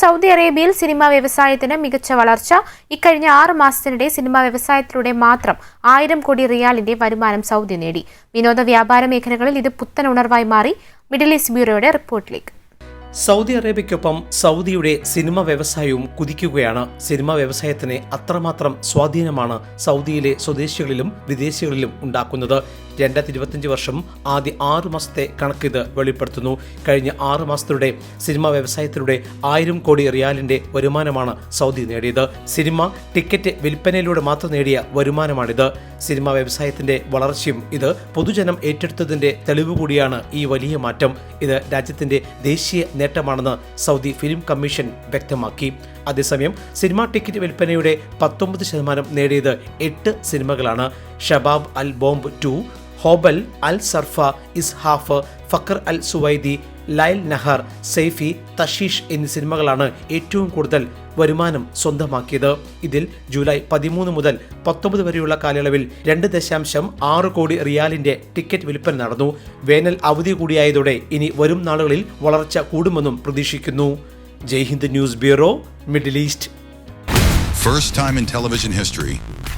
Saudi അറേബ്യയിൽ cinema വ്യവസായത്തിന് മികച്ച വളർച്ച. ഇക്കഴിഞ്ഞ ആറ് മാസത്തിനിടെ സിനിമാ വ്യവസായത്തിലൂടെ മാത്രം ആയിരം കോടി റിയാലിന്റെ വരുമാനം സൗദി നേടി. വിനോദ വ്യാപാര മേഖലകളിൽ ഇത് പുത്തൻ ഉണർവായി മാറി. മിഡിൽ ഈസ്റ്റ് ബ്യൂറോയുടെ റിപ്പോർട്ടിലേക്ക്. സൗദി അറേബ്യയ്ക്കൊപ്പം സൗദിയുടെ സിനിമ വ്യവസായവും കുതിക്കുകയാണ്. സിനിമ വ്യവസായത്തിന് അത്രമാത്രം സ്വാധീനമാണ് സൗദിയിലെ സ്വദേശികളിലും വിദേശികളിലും ഉണ്ടാക്കുന്നത്. രണ്ടായിരത്തി ഇരുപത്തിയഞ്ച് വർഷം ആദ്യ ആറു മാസത്തെ കണക്ക് ഇത് വെളിപ്പെടുത്തുന്നു. കഴിഞ്ഞ ആറ് മാസത്തിലൂടെ സിനിമാ വ്യവസായത്തിലൂടെ ആയിരം കോടി റിയാലിന്റെ വരുമാനമാണ് സൗദി നേടിയത്. സിനിമ ടിക്കറ്റ് വിൽപ്പനയിലൂടെ മാത്രം നേടിയ വരുമാനമാണിത്. സിനിമാ വ്യവസായത്തിന്റെ വളർച്ചയും ഇത് പൊതുജനം ഏറ്റെടുത്തതിന്റെ തെളിവ് കൂടിയാണ് ഈ വലിയ മാറ്റം. ഇത് രാജ്യത്തിന്റെ ദേശീയ നേട്ടമാണെന്ന് സൗദി ഫിലിം കമ്മീഷൻ വ്യക്തമാക്കി. അതേസമയം സിനിമാ ടിക്കറ്റ് വിൽപ്പനയുടെ പത്തൊമ്പത് ശതമാനം നേടിയത് എട്ട് സിനിമകളാണ്. ഷബാബ് അൽ ബോംബ് ടു ഹോബൽ അൽ സർഫ ഇസ്ഹാഫ് ഫക്കർ അൽ സുവൈദി ലൈൽ നഹർ സെയ്ഫി തഷീഷ് എന്നീ സിനിമകളാണ് ഏറ്റവും കൂടുതൽ വരുമാനം സ്വന്തമാക്കിയത്. ഇതിൽ ജൂലൈ പതിമൂന്ന് മുതൽ പത്തൊമ്പത് വരെയുള്ള കാലയളവിൽ രണ്ട് ദശാംശം ആറ് കോടി റിയാലിന്റെ ടിക്കറ്റ് വിൽപ്പന നടന്നു. വേനൽ അവധി കൂടിയായതോടെ ഇനി വരും നാളുകളിൽ വളർച്ച കൂടുമെന്നും പ്രതീക്ഷിക്കുന്നു. Jaihind news bureau middle east. First time in television history,